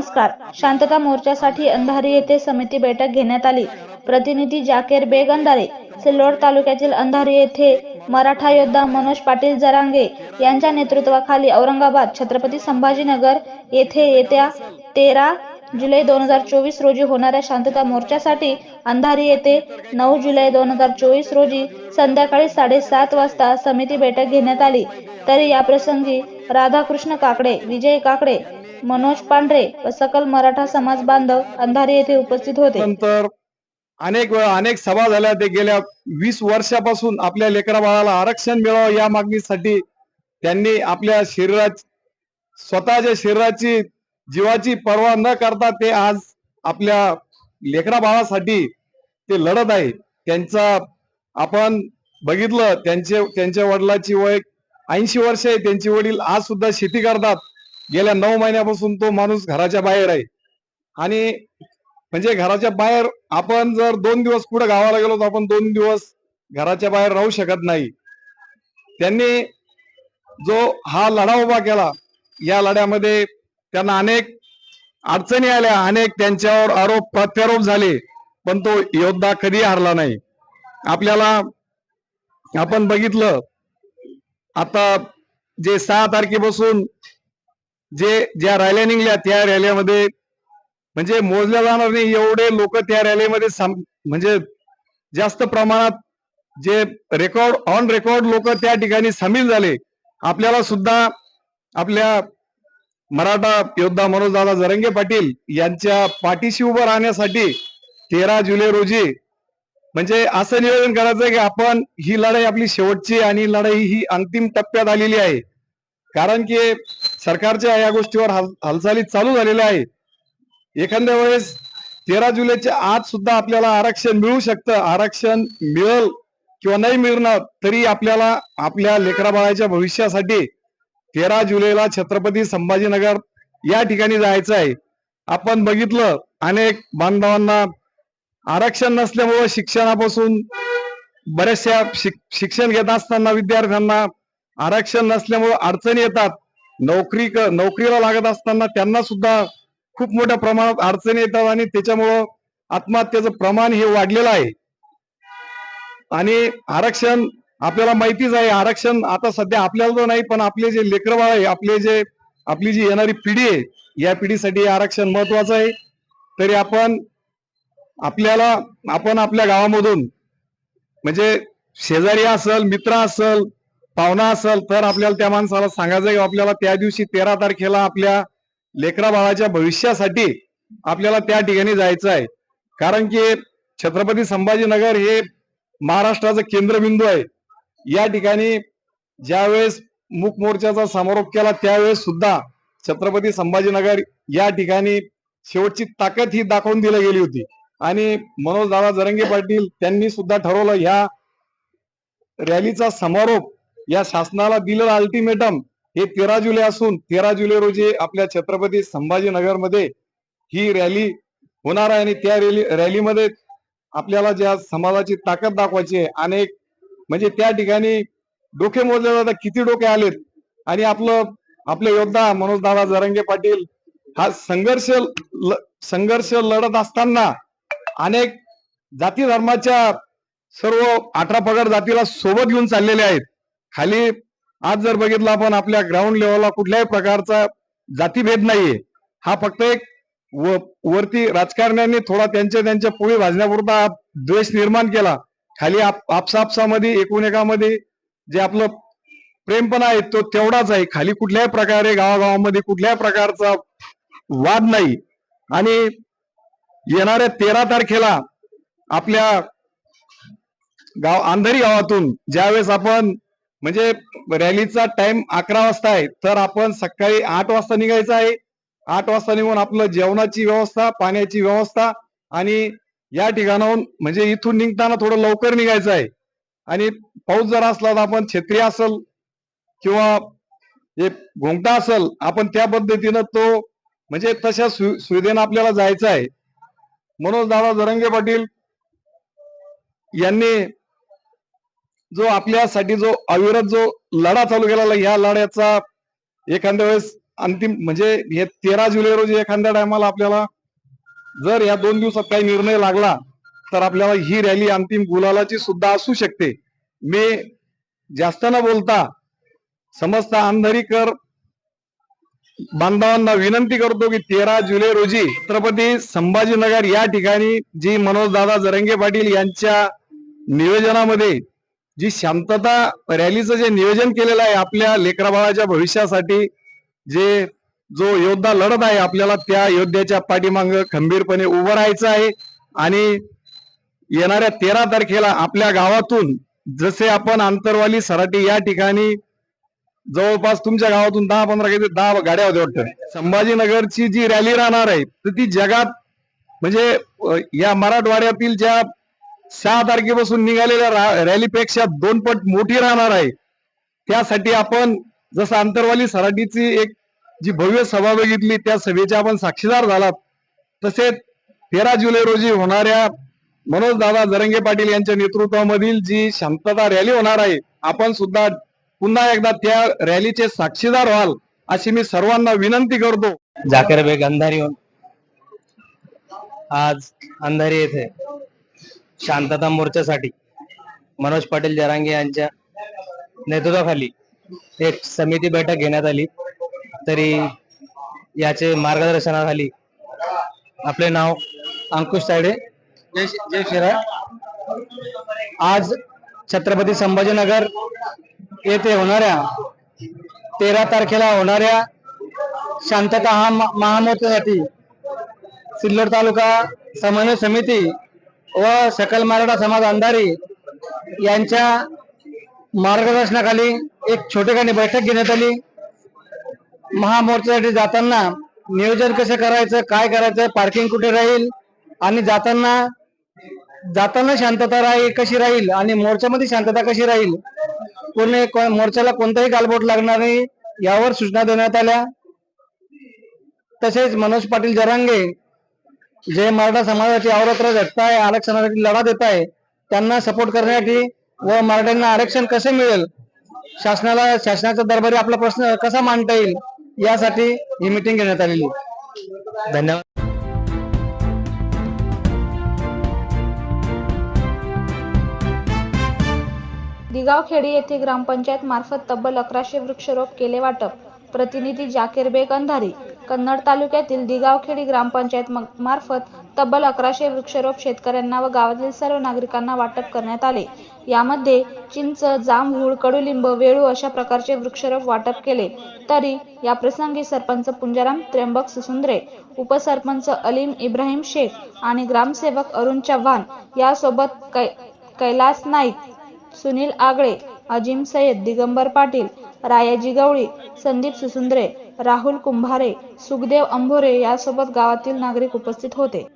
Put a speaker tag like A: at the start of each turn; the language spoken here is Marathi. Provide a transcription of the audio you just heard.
A: नमस्कार. शांतता मोर्चासाठी अंधारी येथे समिती बैठक घेण्यात आली. प्रतिनिधी जाकेर बेग अंधारे सिल्लोड तालुक्यातील अंधारी येथे मराठा योद्धा मनोज पाटील जरांगे यांच्या नेतृत्वाखाली औरंगाबाद छत्रपती संभाजीनगर येथे येत्या तेरा जुलै दोन हजार चोवीस रोजी होणाऱ्या शांतता मोर्चासाठी अंधारी येथे नऊ जुलै दोन हजार चोवीस रोजी संध्याकाळी साडेसात वाजता समिती बैठक घेण्यात आली. तरी या प्रसंगी राधाकृष्ण काकडे विजय काकडे मनोज पांढरे व सकल मराठा समाज बांधव अंधारी येथे उपस्थित होते.
B: नंतर अनेक वेळा अनेक सभा झाल्या. ते गेल्या वीस वर्षापासून आपल्या लेकरा बाळाला आरक्षण मिळावं या मागणीसाठी त्यांनी आपल्या शरीरात स्वतःच्या शरीराची जीवाची पर्वा न करता ते आज आपल्या लेकरा बाळासाठी ते लढत आहे. त्यांचा आपण बघितलं त्यांचे त्यांच्या वडिलाची वय ऐंशी वर्ष आहे. त्यांचे वडील आज सुद्धा शेती करतात. गेल्या नऊ महिन्यापासून तो माणूस घराच्या बाहेर आहे. आणि म्हणजे घराच्या बाहेर आपण जर दोन दिवस कुठं गावाला गेलो तर आपण दोन दिवस घराच्या बाहेर राहू शकत नाही. त्यांनी जो हा लढा उभा केला या लढ्यामध्ये त्यांना अनेक अडचणी आल्या अनेक त्यांच्यावर आरोप प्रत्यारोप झाले पण तो योद्धा कधी हारला नाही. आपल्याला आपण बघितलं आता जे सहा तारखेपासून जे ज्या रॅल्या निघल्या त्या रॅलीमध्ये म्हणजे मोजल्या जाणार नाही एवढे लोक त्या रॅलीमध्ये साम- म्हणजे जास्त प्रमाणात जे रेकॉर्ड ऑन रेकॉर्ड लोक त्या ठिकाणी सामील झाले. आपल्याला सुद्धा आपल्या मराठा योद्धा मनोजदादा जरंगे पाटील यांच्या पाठीशी उभं राहण्यासाठी तेरा जुलै रोजी म्हणजे असं नियोजन करायचं की आपण ही लढाई आपली शेवटची आणि लढाई ही अंतिम टप्प्यात आलेली आहे. कारण की सरकारच्या या गोष्टीवर हालचाली चालू झालेल्या आहे एखाद्या वेळेस तेरा जुलैच्या आज सुद्धा आपल्याला आरक्षण मिळू शकतं. आरक्षण मिळेल किंवा नाही मिळणार तरी आपल्याला आपल्या लेकराबाळाच्या भविष्यासाठी तेरा जुलैला छत्रपती संभाजीनगर या ठिकाणी जायचं आहे. आपण बघितलं अनेक बांधवांना आरक्षण नसल्यामुळं शिक्षणापासून बऱ्याचशा शिक- शिक्षण घेत असताना विद्यार्थ्यांना आरक्षण नसल्यामुळं अडचणी येतात. नोकरी नोकरीला लागत असताना त्यांना सुद्धा खूप मोठ्या प्रमाणात अडचणी येतात आणि त्याच्यामुळं आत्महत्येचं प्रमाण हे वाढलेलं आहे. आणि आरक्षण आपल्याला माहितीच आहे आरक्षण आता सध्या आपल्याला तर नाही पण आपले जे लेकरबाळ आहे आपले जे आपली जी येणारी पिढी आहे या पिढीसाठी हे आरक्षण महत्वाचं आहे. तरी आपण आपल्याला आपण आपल्या गावामधून म्हणजे शेजारी असल मित्र असल पाहुणा असल तर आपल्याला त्या माणसाला सांगायचं की आपल्याला त्या दिवशी तेरा तारखेला आपल्या लेकरा बाळाच्या भविष्यासाठी आपल्याला त्या ठिकाणी जायचं आहे. कारण की छत्रपती संभाजीनगर हे महाराष्ट्राचं केंद्रबिंदू आहे. या ठिकाणी ज्यावेळेस मूक मोर्चाचा समारोप केला त्यावेळेस सुद्धा छत्रपती संभाजीनगर या ठिकाणी शेवटची ताकद ही दाखवून दिली गेली होती. आणि मनोज दादा जरंगे पाटील त्यांनी सुद्धा ठरवलं ह्या रॅलीचा समारोप या शासनाला दिलेला अल्टिमेटम हे तेरा जुलै असून तेरा जुलै रोजी आपल्या छत्रपती संभाजीनगरमध्ये ही रॅली होणार आहे. आणि त्या रॅली रॅलीमध्ये आपल्याला ज्या समाजाची ताकद दाखवायची आहे अनेक म्हणजे त्या ठिकाणी डोके मोजले जातात. किती डोके आलेत? आणि आपलं आपले योद्धा मनोज दादा जरंगे पाटील हा संघर्ष संघर्ष लढत असताना अनेक जाती धर्माच्या सर्व अठरा पगार जातीला सोबत घेऊन चाललेले आहेत. खाली आज जर बघितलं आपण आपल्या ग्राउंड लेवलला कुठल्याही प्रकारचा जातीभेद नाहीये. हा फक्त एक व- वरती राजकारण्यांनी थोडा त्यांच्या त्यांच्या पोळी भाजण्यापुरता द्वेष निर्माण केला. खाली आप- आपसापसामध्ये एकूण एकामध्ये जे आपलं प्रेम पण आहे तो तेवढाच आहे. खाली कुठल्याही प्रकारे गावागावामध्ये कुठल्याही प्रकारचा वाद नाही. आणि येणाऱ्या तेरा तारखेला आपल्या गाव अंधारी गावातून ज्यावेळेस आपण म्हणजे रॅलीचा टाइम अकरा वाजता आहे तर आपण सकाळी आठ वाजता निघायचं आहे. आठ वाजता निघून आपलं जेवणाची व्यवस्था पाण्याची व्यवस्था आणि या ठिकाणाहून म्हणजे इथून निघताना थोडं लवकर निघायचं आहे. आणि पाऊस जर असला तर आपण छत्री असल किंवा एक घोंगटा असल आपण त्या पद्धतीनं तो म्हणजे तशा सुविधेनं आपल्याला जायचं आहे. मनोज दादा जरंगे पाटील यांनी जो आपल्यासाठी जो अविरत जो लढा चालू केलेला ह्या लढ्याचा एखाद्या वेळेस अंतिम म्हणजे हे तेरा जुलै रोजी एखाद्या टायमाला आपल्याला जर या दोन दिवसात काही निर्णय लागला तर आपल्याला ही रॅली अंतिम गुलालाची सुद्धा असू शकते. मी जास्त न बोलता समस्त अंधारीकर बांधवांना विनंती करतो की तेरा जुलै रोजी छत्रपती संभाजीनगर या ठिकाणी जी मनोजदादा जरंगे पाटील यांच्या नियोजनामध्ये जी शांतता रॅलीचं जे नियोजन केलेलं आहे आपल्या लेकराबाळाच्या भविष्यासाठी जे जो योद्धा लढत आहे आपल्याला त्या योद्ध्याच्या पाठीमाग खंबीरपणे उभं राहायचं आहे. आणि येणाऱ्या तेरा तारखेला आपल्या गावातून जसे आपण आंतरवाली सराटी या ठिकाणी जवळपास तुमच्या गावातून दहा पंधरा काही दहा गाड्या होत्या वाटतं. संभाजीनगरची जी रॅली राहणार आहे तर ती जगात म्हणजे या मराठवाड्यातील ज्या सहा तारखेपासून निघालेल्या रॅलीपेक्षा दोन पट मोठी राहणार आहे. त्यासाठी आपण जसं आंतरवाली सराटीची एक जी भव्य सभा बघितली त्या सभेचे आपण साक्षीदार झालात. तसेच तेरा जुलै रोजी होणाऱ्या मनोज दादा जरंगे पाटील यांच्या नेतृत्वामधील जी शांतता रॅली होणार आहे आपण सुद्धा पुन्हा एकदा त्या रॅलीचे साक्षीदार व्हाल अशी मी सर्वांना विनंती करतो.
C: जाकर बेग अंधारी आज अंधारी येथे शांतता मोर्चासाठी मनोज पाटील जरांगे यांच्या नेतृत्वाखाली एक समिती बैठक घेण्यात आली. तरी याचे मार्गदर्शनाखाली आपले नाव अंकुश तायडे. जय जय शिराळ आज छत्रपती संभाजीनगर येथे होणाऱ्या तेरा तारखेला होणाऱ्या शांतता हा म- महामोर्चासाठी सिल्लोड तालुका समन्वय समिती व सकल मराठा समाज अंधारी यांच्या मार्गदर्शनाखाली एक छोटेखानी बैठक घेण्यात आली. महामोर्चासाठी जाताना नियोजन कसं करायचं काय करायचं पार्किंग कुठे राहील आणि जाताना जाताना शांतता राहील कशी राहील आणि मोर्चामध्ये शांतता कशी राहील? कोणी मोर्चाला कोणताही गालबोट लागणार नाही यावर सूचना देण्यात आल्या. तसेच मनोज पाटील जरांगे जे मराठा समाजाची अवरत्र झटताय आरक्षणासाठी लढा देत आहे त्यांना सपोर्ट करण्यासाठी व मराठ्यांना आरक्षण कसे मिळेल? शासनाला शासनाच्या दरबारी आपला प्रश्न कसा मांडता येईल? यासाठी ही मिटिंग घेण्यात आलेली. धन्यवाद.
A: दिगावखेडी येथे ग्रामपंचायत मार्फत तब्बल अकराशे वृक्षरोप केले वाटप. प्रतिनिधी जाकीर बेग अंधारी कन्नड तालुक्यातील दिगावखेडी ग्रामपंचायत म- मार्फत तब्बल अकराशे वृक्षरोप शेतकऱ्यांना व गावातील सर्व नागरिकांना वाटप करण्यात आले. यामध्ये चिंच जांभूळ कडुलिंब वेळू अशा प्रकारचे वृक्षरोप वाटप केले. तरी या प्रसंगी सरपंच पुंजाराम त्र्यंबक सुसुंद्रे उपसरपंच अलीम इब्राहिम शेख आणि ग्रामसेवक अरुण चव्हाण यासोबत कै कैलास नाईक सुनील आगळे अजिम सय्यद दिगंबर पाटील रायाजी गवळी संदीप सुसुंद्रे राहुल कुंभारे सुखदेव अंभोरे यासोबत गावातील नागरिक उपस्थित होते.